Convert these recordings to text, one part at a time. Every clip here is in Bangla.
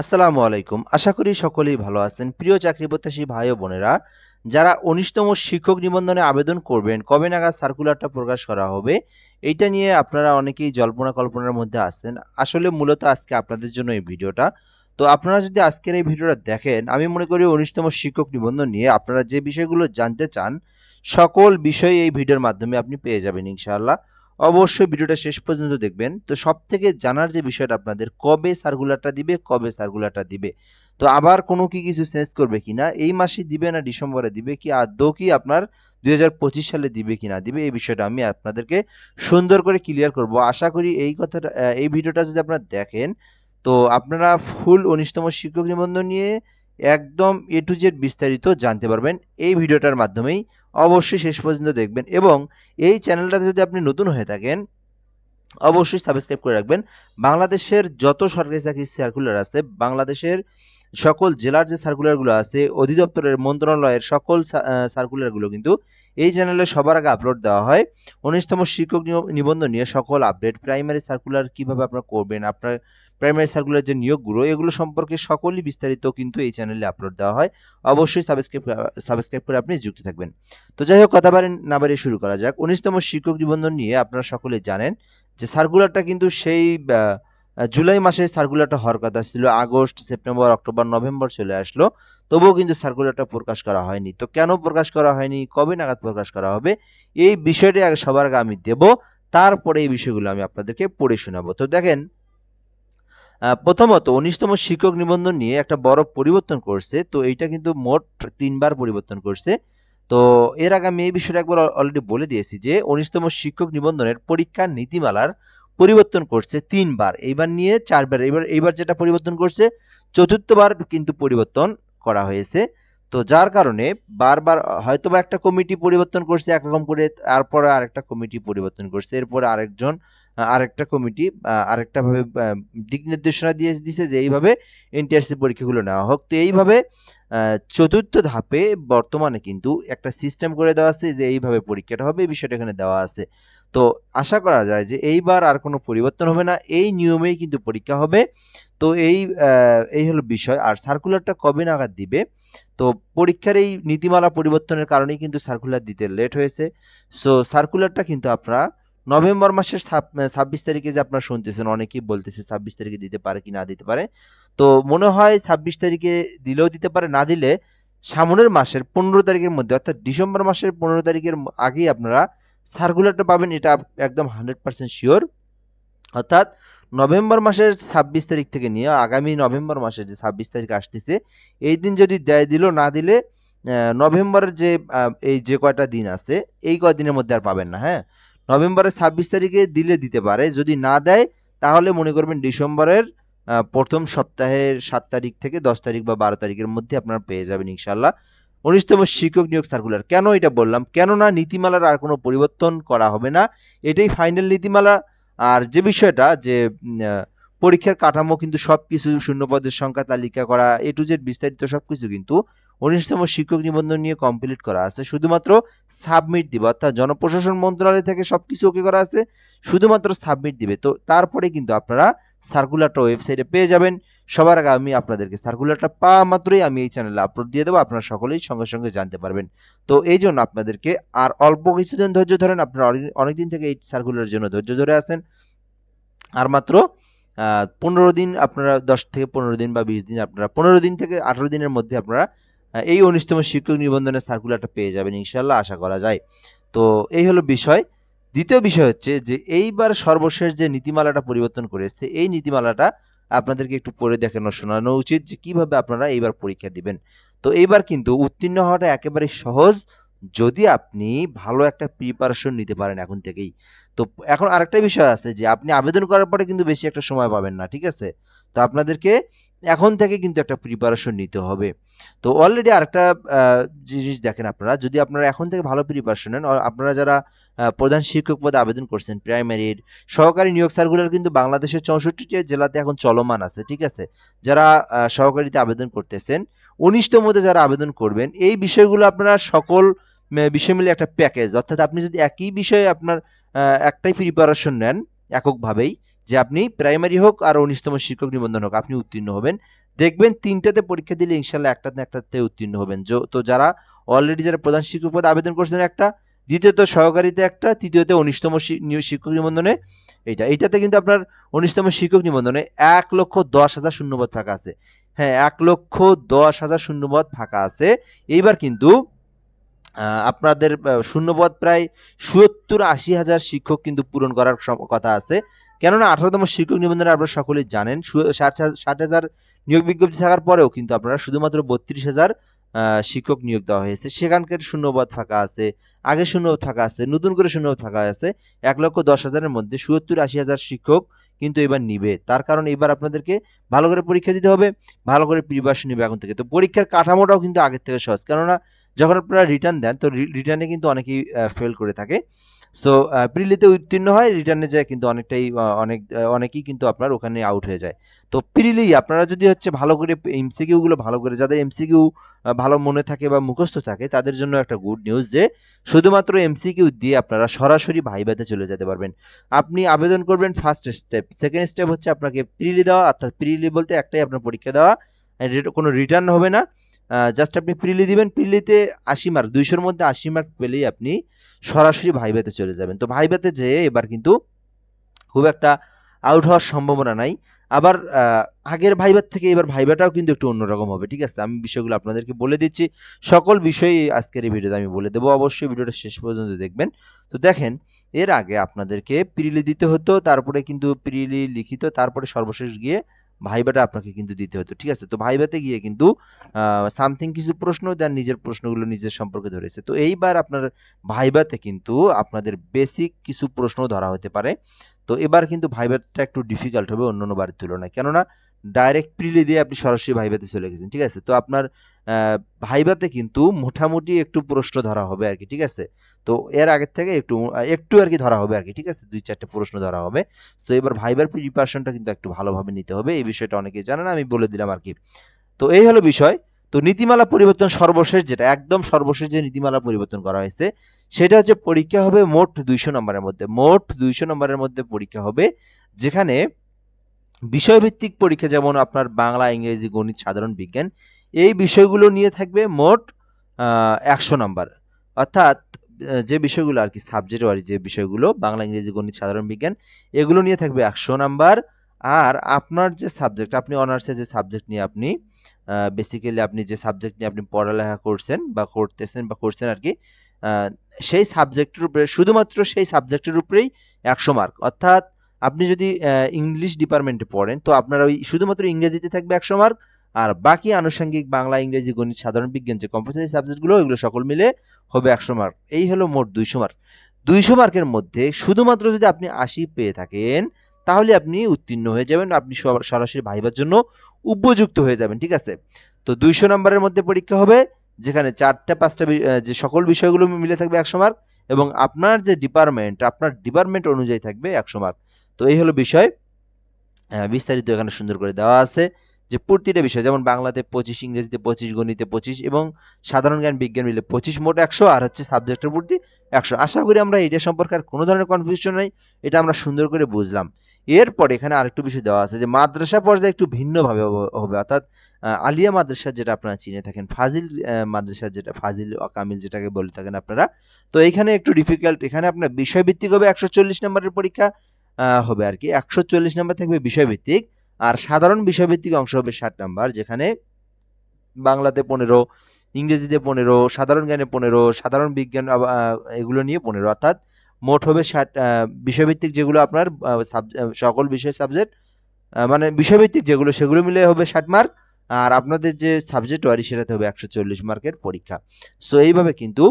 আসসালামু আলাইকুম। আশা করি সকলেই ভালো আছেন। প্রিয় চাকরি প্রত্যাশী ভাই ও বোনেরা, যারা উনিশতম শিক্ষক নিবন্ধনে আবেদন করবেন, কবে নাগাদ সার্কুলারটা প্রকাশ করা হবে, এইটা নিয়ে আপনারা অনেকেই জল্পনা কল্পনার মধ্যে আছেন। আসলে মূলত আজকে আপনাদের জন্য এই ভিডিওটা। তো আপনারা যদি আজকের এই ভিডিওটা দেখেন, আমি মনে করি উনিশতম শিক্ষক নিবন্ধন নিয়ে আপনারা যে বিষয়গুলো জানতে চান, সকল বিষয় এই ভিডিওর মাধ্যমে আপনি পেয়ে যাবেন ইনশাআল্লাহ। অবশ্যই ভিডিওটা শেষ পর্যন্ত দেখবেন। তো সব থেকে জানার যে বিষয়টা আপনাদের, কবে সার্কুলারটা দিবে, কবে সার্কুলারটা দিবে? তো আবার কোনো কি কিছু চেঞ্জ করবে কি না এই মাসে দিবে না, ডিসেম্বরে দিবে কি আদৌ কি আপনার দুই হাজার পঁচিশ সালে দিবে কি না দিবে এই বিষয়টা আমি আপনাদেরকে সুন্দর করে ক্লিয়ার করব। আশা করি এই কথাটা এই ভিডিওটা যদি আপনারা দেখেন, তো আপনারা ফুল উনিশতম শিক্ষক নিবন্ধন নিয়ে একদম এ টু জেড বিস্তারিত জানতে পারবেন এই ভিডিওটার মাধ্যমেই। অবশ্যই শেষ পর্যন্ত দেখবেন এবং এই চ্যানেলটাতে যদি আপনি নতুন হয়ে থাকেন, অবশ্যই সাবস্ক্রাইব করে রাখবেন। বাংলাদেশের যত সরকারি চাকরির সার্কুলার আছে, বাংলাদেশের সকল জেলার যে সার্কুলারগুলো আছে, অধিদপ্তরের মন্ত্রণালয়ের সকল সার্কুলারগুলো কিন্তু এই চ্যানেলে সবার আগে আপলোড দেওয়া হয়। উনিশতম শিক্ষক নিব- নিবন্ধন নিয়ে সকল আপডেট প্রাইমারি সার্কুলার কীভাবে আপনারা করবেন, আপনার প্রাইমারি সার্কুলার যে নিয়োগগুলো, এগুলো সম্পর্কে সকলই বিস্তারিত কিন্তু এই চ্যানেলে আপলোড দেওয়া হয়। অবশ্যই সাবস্ক্রাইব সাবস্ক্রাইব করে আপনি যুক্ত থাকবেন। তো যাই হোক, কথা বাড়ি না বাড়িয়ে শুরু করা যাক। উনিশতম শিক্ষক নিবন্ধন নিয়ে আপনারা সকলে জানেন যে সার্কুলারটা কিন্তু সেই জুলাই মাসে সার্কুলারটা হওয়ার কথা ছিল, আগস্ট, সেপ্টেম্বর, অক্টোবর, নভেম্বর চলে আসলো। তবুও কিন্তু সার্কুলারটা প্রকাশ করা হয়নি। তো কেন প্রকাশ করা হয়নি? কবে নাগাদ প্রকাশ করা হবে? এই বিষয়টি আগে সবার আগে আমি দেব। তারপরে এই বিষয়গুলো আমি আপনাদেরকে পড়ে শোনাবো। তো দেখেন প্রথমত উনিশতম শিক্ষক নিবন্ধন নিয়ে একটা বড় পরিবর্তন করছে। তো এইটা কিন্তু মোট তিনবার পরিবর্তন করছে। তো এর আগে আমি এই বিষয়টা একবার অলরেডি বলে দিয়েছি যে, উনিশতম শিক্ষক নিবন্ধনের পরীক্ষার নীতিমালার পরিবর্তন করছে তিনবার। এইবার নিয়ে চারবার। এবার এইবার যেটা পরিবর্তন করছে, চতুর্থবার কিন্তু পরিবর্তন করা হয়েছে। তো যার কারণে বারবার হয়তো বা একটা কমিটি পরিবর্তন করছে একরকম করে, তারপরে আরেকটা কমিটি পরিবর্তন করছে। এরপরে আরেকজন, আরেকটা কমিটি আরেকটা ভাবে দিক নির্দেশনা দিয়ে দিছে যে এইভাবে এনটিআরসি পরীক্ষাগুলো নেওয়া হোক। তো এইভাবে চতুর্থ ধাপে বর্তমানে কিন্তু একটা সিস্টেম করে দেওয়া আছে যে এইভাবে পরীক্ষাটা হবে, এই বিষয়টা এখানে দেওয়া আছে। তো আশা করা যায় যে এইবার আর কোনো পরিবর্তন হবে না। এই নিয়মেই কিন্তু পরীক্ষা হবে। তো এই এই হলো বিষয়। আর সার্কুলারটা কবে নাগাদ দিবে? তো পরীক্ষার এই নীতিমালা পরিবর্তনের কারণেই কিন্তু সার্কুলার দিতে লেট হয়েছে। সো সার্কুলারটা কিন্তু আপনারা নভেম্বর মাসের ছাব্বিশ তারিখে যে আপনারা শুনতেছেন, অনেকেই বলতেছে ছাব্বিশ তারিখে দিতে পারে কি না দিতে পারে। তো মনে হয় ছাব্বিশ তারিখে দিলেও দিতে পারে, না দিলে সামনের মাসের পনেরো তারিখের মধ্যে, অর্থাৎ ডিসেম্বর মাসের পনেরো তারিখের আগেই আপনারা সার্কুলারটা পাবেন, এটা একদম হান্ড্রেড পার্সেন্ট শিওর। অর্থাৎ নভেম্বর মাসের ছাব্বিশ তারিখ থেকে নিয়ে আগামী নভেম্বর মাসে যে ছাব্বিশ তারিখ আসতেছে, এই দিন যদি দেয় দিল, না দিলে নভেম্বরের যে এই যে কয়টা দিন আছে, এই কয়দিনের মধ্যে আর পাবেন না হ্যাঁ? নভেম্বরের ছাব্বিশ তারিখে দিলে দিতে পারে, যদি না দেয়, তাহলে মনে করবেন ডিসেম্বরের প্রথম সপ্তাহের সাত তারিখ থেকে দশ তারিখ বা বারো তারিখের মধ্যে আপনারা পেয়ে যাবেন ইনশাল্লাহ উনিশতম শিক্ষক নিয়োগ সার্কুলার কেন এটা বললাম? কেননা নীতিমালার আর কোনো পরিবর্তন করা হবে না। এটাই ফাইনাল নীতিমালা। আর যে বিষয়টা যে পরীক্ষার কাঠামো কিন্তু সব কিছু শূন্যপদের সংখ্যা তালিকা করা এ টু জেড বিস্তারিত সব কিছু কিন্তু উনিশতম শিক্ষক নিবন্ধন নিয়ে কমপ্লিট করা আছে। শুধুমাত্র সাবমিট দিবে, অর্থাৎ জনপ্রশাসন মন্ত্রণালয় থেকে সব কিছু ওকে করা আছে, শুধুমাত্র সাবমিট দিবে। তো তারপরে কিন্তু আপনারা সার্কুলারটা ওয়েবসাইটে পেয়ে যাবেন। সবার আগে আমি আপনাদেরকে সার্কুলারটা পাওয়া মাত্রই আমি এই চ্যানেলে আপলোড দিয়ে দেবো, আপনারা সকলেই সঙ্গে সঙ্গে জানতে পারবেন। তো এই জন্য আপনাদেরকে আর অল্প কিছুদিন ধৈর্য ধরেন, আপনারা অনেক- অনেকদিন থেকে এই সার্কুলারের জন্য ধৈর্য ধরে আছেন। আর মাত্র পনেরো দিন আপনারা, দশ থেকে পনেরো দিন বা বিশ দিন আপনারা, পনেরো দিন থেকে আঠারো দিনের মধ্যে আপনারা এই উনিশতম শিক্ষক নিবন্ধনের সার্কুলারটা পেয়ে যাবেন ইনশাল্লাহ আশা করা যায়। তো এই হলো বিষয়। দ্বিতীয় বিষয় হচ্ছে যে, এইবার সর্বশেষ যে নীতিমালাটা পরিবর্তন করেছে এই নীতিমালাটা আপনাদেরকে একটু পড়ে দেখানো, শোনানো উচিত যে, কীভাবে আপনারা এইবার পরীক্ষা দিবেন। তো এইবার কিন্তু উত্তীর্ণ হওয়াটা একেবারে সহজ যদি আপনি ভালো একটা প্রিপারেশন নিতে পারেন এখন থেকেই, তো এখন আরেকটা বিষয় আছে যে আপনি আবেদন করার পরে কিন্তু বেশি একটা সময় পাবেন না, ঠিক আছে? তো আপনাদেরকে এখন থেকে কিন্তু একটা প্রিপারেশন নিতে হবে। তো অলরেডি আরেকটা জিনিস দেখেন আপনারা, যদি আপনারা এখন থেকে ভালো প্রিপারেশন নেন আপনারা যারা প্রধান শিক্ষক পদে আবেদন করছেন প্রাইমারির সহকারী নিয়োগ সার্কুলার কিন্তু বাংলাদেশের চৌষট্টিটি জেলাতে এখন চলমান আছে, ঠিক আছে? যারা সহকারীতে আবেদন করতেছেন উনিশতম মধ্যে যারা আবেদন করবেন, এই বিষয়গুলো আপনারা সকল বিষয় মিলে একটা প্যাকেজ অর্থাৎ আপনি যদি একই বিষয়ে আপনার একটাই প্রিপারেশন নেন এককভাবেই, যে আপনি প্রাইমারি হোক আর উনিশতম শিক্ষক নিবন্ধন হোক, আপনি উত্তীর্ণ হবেন। দেখবেন তিনটাতে পরীক্ষা দিলে ইনশাল্লাহ একটাতে না একটাতে উত্তীর্ণ হবেন। তো যারা অলরেডি যারা প্রধান শিক্ষক পদে আবেদন করছেন একটা দ্বিতীয়ত সহকারীতে একটা, তৃতীয়তে উনিশতম শিক্ষক নিবন্ধনে এইটা। এইটাতে কিন্তু আপনার উনিশতম শিক্ষক নিবন্ধনে এক লক্ষ দশ হাজার শূন্যপদ ফাঁকা আছে। হ্যাঁ এক লক্ষ দশ হাজার শূন্যপদ ফাঁকা আছে। এইবার কিন্তু আপনাদের শূন্যপদ প্রায় সত্তর আশি হাজার শিক্ষক কিন্তু পূরণ করার কথা আছে। কেননা আঠারোতম শিক্ষক নিবন্ধনে আপনারা সকলেই জানেন ষাট হাজার- নিয়োগ বিজ্ঞপ্তি থাকার পরেও কিন্তু আপনারা শুধুমাত্র বত্রিশ হাজার শিক্ষক নিয়োগ দেওয়া হয়েছে। সেখানকার শূন্যপদ ফাঁকা আছে, আগে শূন্যপদ ফাঁকা আছে, নতুন করে শূন্যপদ ফাঁকা আছে, এক লক্ষ দশ হাজারের মধ্যে সত্তর আশি হাজার শিক্ষক কিন্তু এবার নিবে। তার কারণ এবার আপনাদেরকে ভালো করে পরীক্ষা দিতে হবে, ভালো করে প্রিপারেশন নিবে এখন থেকে। তো পরীক্ষার কাঠামোটাও কিন্তু আগের থেকে সহজ। কেননা যখন আপনারা রিটার্ন দেন, তো রিটার্নে কিন্তু অনেকেই ফেল করে থাকে। সো প্রিলিতে উত্তীর্ণ হয় রিটার্নে যায়, কিন্তু অনেকটাই অনেক অনেকেই কিন্তু আপনার ওখানে আউট হয়ে যায়। তো প্রিলি আপনারা যদি হচ্ছে ভালো করে এমসিকিউগুলো ভালো করে, যাদের এমসিকিউ ভালো মনে থাকে বা মুখস্থ থাকে, তাদের জন্য একটা গুড নিউজ যে, শুধুমাত্র এমসিকিউ দিয়ে আপনারা সরাসরি ভাইবাতে চলে যেতে পারবেন। আপনি আবেদন করবেন ফার্স্ট স্টেপ সেকেন্ড স্টেপ হচ্ছে আপনাকে প্রিলি দেওয়া, অর্থাৎ প্রিলি বলতে একটাই আপনার পরীক্ষা দেওয়া কোনো রিটার্ন হবে না। জাস্ট আপনি প্রিলি দিবেন প্রিলিতে আশি মার্ক দুইশোর মধ্যে আশি মার্ক পেলেই আপনি সরাসরি ভাইভাতে চলে যাবেন। তো ভাইভাতে যেয়ে এবার কিন্তু খুব একটা আউট হওয়ার সম্ভাবনা নাই। আবার আগের ভাইবার থেকে এবার ভাইবাটাও কিন্তু একটু অন্যরকম হবে, ঠিক আছে? আমি বিষয়গুলো আপনাদেরকে বলে দিচ্ছি। সকল বিষয়ই আজকের এই ভিডিওতে আমি বলে দেবো। অবশ্যই ভিডিওটা শেষ পর্যন্ত দেখবেন। তো দেখেন, এর আগে আপনাদেরকে প্রিলি দিতে হতো, তারপরে কিন্তু প্রিলি লিখিত, তারপরে সর্বশেষ গিয়ে ভাইবাটা আপনাকে কিন্তু দিতে হতো, ঠিক আছে? তো ভাইবাতে গিয়ে কিন্তু সামথিং কিছু প্রশ্ন দেন, নিজের প্রশ্নগুলো নিজের সম্পর্কে ধরেছে। তো এইবার আপনার ভাইবাতে কিন্তু আপনাদের বেসিক কিছু প্রশ্ন ধরা হতে পারে। তো এবার কিন্তু ভাইবাটা একটু ডিফিকাল্ট হবে অন্য অন্য বারের তুলনায়। কেননা ডাইরেক্ট প্রিলি দিয়ে আপনি সরাসরি ভাইবাতে চলে গেছেন, ঠিক আছে? তো আপনার ভাইবাতে কিন্তু মোটামুটি একটু প্রশ্ন ধরা হবে আর কি, ঠিক আছে? তো এর আগের থেকে একটু একটু আর কি ধরা হবে আর কি, ঠিক আছে? দুই চারটে প্রশ্ন ধরা হবে। তো এবার ভাইবার প্রিপারেশনটা কিন্তু একটু ভালোভাবে নিতে হবে, এই বিষয়টা অনেকেই জানে না, আমি বলে দিলাম আর কি। তো এই হলো বিষয়। তো নীতিমালা পরিবর্তন সর্বশেষ যেটা, একদম সর্বশেষ যে নীতিমালা পরিবর্তন করা হয়েছে, সেটা হচ্ছে পরীক্ষা হবে মোট দুইশো নম্বরের মধ্যে। মোট দুইশো নম্বরের মধ্যে পরীক্ষা হবে, যেখানে বিষয়ভিত্তিক পরীক্ষা যেমন আপনার বাংলা, ইংরেজি, গণিত, সাধারণ বিজ্ঞান এই বিষয়গুলো নিয়ে থাকবে মোট একশো নম্বর। অর্থাৎ যে বিষয়গুলো আর কি সাবজেক্ট ওয়ারি যে বিষয়গুলো, বাংলা, ইংরেজি, গণিত, সাধারণ বিজ্ঞান, এগুলো নিয়ে থাকবে একশো নাম্বার। আর আপনার যে সাবজেক্ট আপনি অনার্সে যে সাবজেক্ট নিয়ে আপনি বেসিক্যালি আপনি যে সাবজেক্ট নিয়ে আপনি পড়ালেখা করছেন বা করতেছেন বা করছেন আর কি সেই সাবজেক্টের উপরে, শুধুমাত্র সেই সাবজেক্টের উপরেই একশো মার্ক অর্থাৎ, আপনি যদি ইংলিশ ডিপার্টমেন্টে পড়েন, তো আপনার ওই শুধুমাত্র ইংরেজিতে থাকবে একশো মার্ক আর বাকি আনুষঙ্গিক বাংলা, ইংরেজি, গণিত, সাধারণ বিজ্ঞান যে কম্পালসারি সাবজেক্টগুলো এগুলো সকল মিলে হবে একশো মার্ক এই হলো মোট দুইশো মার্ক দুইশো মার্কের মধ্যে শুধুমাত্র যদি আপনি আশি পেয়ে থাকেন, তাহলে আপনি উত্তীর্ণ হয়ে যাবেন, আপনি সরাসরি ভাইবার জন্য উপযুক্ত হয়ে যাবেন, ঠিক আছে? তো দুইশো নম্বরের মধ্যে পরীক্ষা হবে, যেখানে চারটা, পাঁচটা যে সকল বিষয়গুলো মিলে থাকবে একশো মার্ক এবং আপনার যে ডিপার্টমেন্ট আপনার ডিপার্টমেন্ট অনুযায়ী থাকবে একশো মার্ক তো এই হলো বিষয়। বিস্তারিত এখানে সুন্দর করে দেওয়া আছে। যে প্রতিটা বিষয়, যেমন বাংলাতে পঁচিশ, ইংরেজিতে পঁচিশ, গণিতে পঁচিশ এবং সাধারণ জ্ঞান, বিজ্ঞান মিলে পঁচিশ, মোট একশো আর হচ্ছে সাবজেক্টের প্রতি একশো। আশা করি আমরা এটা সম্পর্কে আর কোনো ধরনের কনফিউশন নেই, এটা আমরা সুন্দর করে বুঝলাম। এরপর এখানে আরেকটু বিষয় দেওয়া আছে যে মাদ্রাসা পর্যায়ে একটু ভিন্নভাবে হবে। অর্থাৎ আলিয়া মাদ্রাসা যেটা আপনারা চিনে থাকেন, ফাজিল মাদ্রাসা যেটা, ফাজিল কামিল যেটাকে বলে থাকেন আপনারা। তো এখানে একটু ডিফিকাল্ট এখানে আপনার বিষয়ভিত্তিক হবে একশো চল্লিশ নম্বরের পরীক্ষা হবে আর কি। একশো চল্লিশ নম্বর থাকবে বিষয়ভিত্তিক। আর সাধারণ বিষয়ভিত্তিক অংশ হবে ষাট নাম্বার, যেখানে বাংলাতে পনেরো, ইংরেজিতে পনেরো, সাধারণ জ্ঞানে পনেরো, সাধারণ বিজ্ঞান এগুলো নিয়ে পনেরো। অর্থাৎ মোট হবে ষাট বিষয়ভিত্তিক যেগুলো আপনার সকল বিষয় সাবজেক্ট মানে বিষয়ভিত্তিক যেগুলো, সেগুলো মিলে হবে ষাট মার্ক, আর আপনাদের যে সাবজেক্ট ওয়ারি সেটাতে হবে একশো চল্লিশ মার্কের পরীক্ষা। সো এইভাবে কিন্তু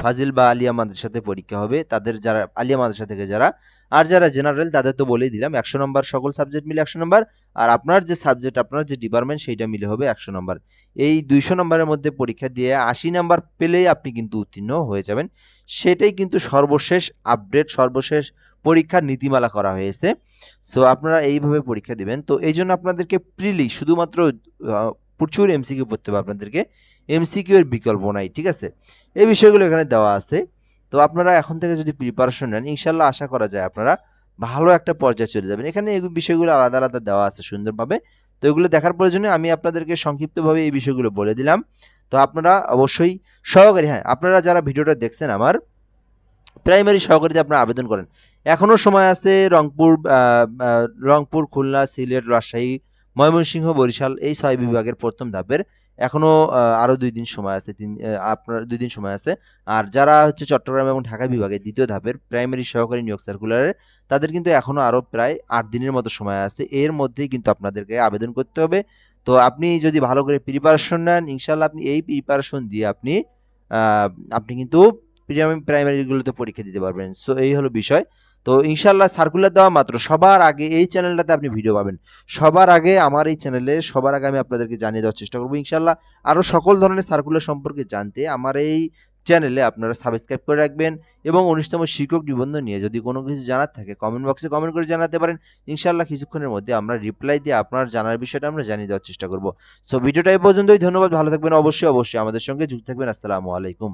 ফাজিল বা আলিয়া মাদ্রাসাতে পরীক্ষা হবে। তাদের যারা, আলিয়া মাদ্রাসা থেকে যারা, আর যারা জেনারেল তাদের তো বলেই দিলাম, একশো নম্বর সকল সাবজেক্ট মিলে একশো নম্বর আর আপনার যে সাবজেক্ট আপনার যে ডিপার্টমেন্ট সেইটা মিলে হবে একশো নম্বর এই দুইশো নম্বরের মধ্যে পরীক্ষা দিয়ে আশি নাম্বার পেলেই আপনি কিন্তু উত্তীর্ণ হয়ে যাবেন। সেটাই কিন্তু সর্বশেষ আপডেট সর্বশেষ পরীক্ষার নীতিমালা করা হয়েছে। সো আপনারা এইভাবে পরীক্ষা দিবেন। তো এই জন্য আপনাদেরকে প্রিলি শুধুমাত্র প্রচুর এমসিকিউ পড়তে হবে আপনাদেরকে। এমসিকিউ এর বিকল্প নাই, ঠিক আছে? এই বিষয়গুলো এখানে দেওয়া আছে। তো আপনারা এখন থেকে যদি প্রিপারেশন নেন ইনশাল্লাহ আশা করা যায় আপনারা ভালো একটা পর্যায়ে চলে যাবেন। এখানে এই বিষয়গুলো আলাদা আলাদা দেওয়া আছে সুন্দরভাবে। তো এগুলো দেখার প্রয়োজনে আমি আপনাদেরকে সংক্ষিপ্তভাবে এই বিষয়গুলো বলে দিলাম। তো আপনারা অবশ্যই সহকারী হ্যাঁ আপনারা যারা ভিডিওটা দেখছেন আমার প্রাইমারি সহকারীতে আপনারা আবেদন করেন। এখনও সময় আছে রংপুর রংপুর, খুলনা, সিলেট, রাজশাহী ময়মনসিংহ বরিশাল এই ছয় বিভাগের প্রথম ধাপের এখনও আহ, আরও দুই দিন সময় আছে তিন আপনার দুই দিন সময় আছে। আর যারা হচ্ছে চট্টগ্রাম এবং ঢাকা বিভাগের দ্বিতীয় ধাপের প্রাইমারি সহকারী নিয়োগ সার্কুলারের তাদের কিন্তু এখনও আরও প্রায় আট দিনের মতো সময় আছে। এর মধ্যেই কিন্তু আপনাদেরকে আবেদন করতে হবে। তো আপনি যদি ভালো করে প্রিপারেশন নেন ইনশাল্লাহ আপনি এই প্রিপারেশন দিয়ে আপনি আপনি কিন্তু প্রাইমারিগুলোতে পরীক্ষা দিতে পারবেন। সো এই হলো বিষয়। তো ইনশাল্লাহ সার্কুলার দেওয়া মাত্র। সবার আগে এই চ্যানেলটাতে আপনি ভিডিও পাবেন। সবার আগে আমার এই চ্যানেলে সবার আগে আমি আপনাদেরকে জানিয়ে দেওয়ার চেষ্টা করব ইনশাল্লাহ আরও সকল ধরনের সার্কুলার সম্পর্কে জানতে আমার এই চ্যানেলে আপনারা সাবস্ক্রাইব করে রাখবেন এবং উনিশতম শিক্ষক নিবন্ধন নিয়ে যদি কোনো কিছু জানার থাকে কমেন্ট বক্সে কমেন্ট করে জানাতে পারেন। ইনশাল্লাহ কিছুক্ষণের মধ্যে আমরা রিপ্লাই দিয়ে আপনার জানার বিষয়টা আমরা জানিয়ে দেওয়ার চেষ্টা করব। সো ভিডিওটা এই পর্যন্তই। ধন্যবাদ। ভালো থাকবেন। অবশ্যই অবশ্যই আমাদের সঙ্গে যুক্ত থাকবেন। আসসালামু আলাইকুম।